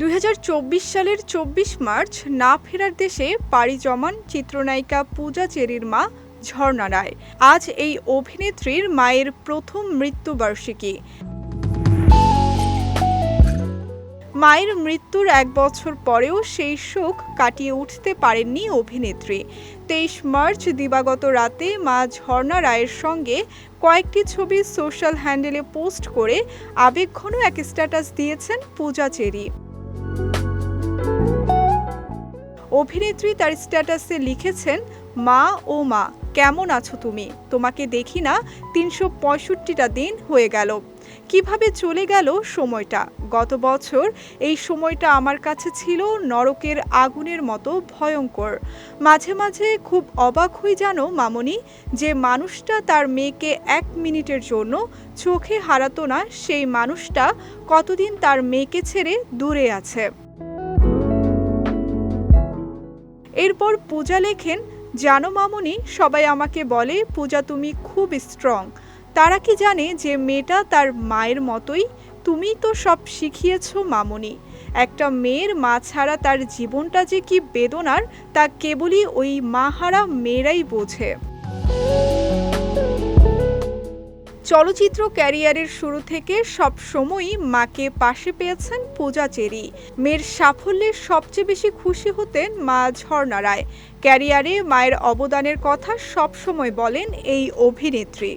দুই হাজার চব্বিশ সালের চব্বিশ মার্চ না ফেরার দেশে পাড়ি জমান চিত্রনায়িকা পূজা চেরির মা ঝর্ণা রায়। আজ এই অভিনেত্রীর মায়ের প্রথম মৃত্যুবার্ষিকী। মায়ের মৃত্যুর এক বছর পরেও সেই শোক কাটিয়ে উঠতে পারেননি অভিনেত্রী। তেইশ মার্চ দিবাগত রাতে মা ঝর্ণা রায়ের সঙ্গে কয়েকটি ছবি সোশ্যাল হ্যান্ডেলে পোস্ট করে আবেগঘন এক স্ট্যাটাস দিয়েছেন পূজা চেরি। অভিনেত্রী তার স্ট্যাটাসে লিখেছেন, মা ও মা, কেমন আছো তুমি? তোমাকে দেখি না, তিনশো পঁয়ষট্টিটা দিন হয়ে গেল। কীভাবে চলে গেল সময়টা? গত বছর এই সময়টা আমার কাছে ছিল নরকের আগুনের মতো ভয়ঙ্কর। মাঝে মাঝে খুব অবাক হই জানো মামনি, যে মানুষটা তার মেয়েকে এক মিনিটের জন্য চোখে হারাতো না, সেই মানুষটা কতদিন তার মেয়েকে ছেড়ে দূরে আছে। এরপর পূজা লেখেন, জানো মামনি, সবাই আমাকে বলে, পূজা তুমি খুব স্ট্রং তারা কি জানে যে মেয়েটা তার মায়ের মতোই? তুমি তো সব শিখিয়েছো, মামুনি। একটা মেয়ের মা ছাড়া তার জীবনটা যে কি বেদনার, তা কেবলই ওই মাহারা মেয়েরাই বোঝে। চলচ্চিত্র ক্যারিয়ারের শুরু থেকে সব সময়ই মাকে পাশে পেয়েছেন পূজা চেরি। মেয়ের সাফল্যে সবচেয়ে বেশি খুশি হতেন মা ঝর্ণা রায়। ক্যারিয়ারে মায়ের অবদানের কথা সবসময় বলেন এই অভিনেত্রী।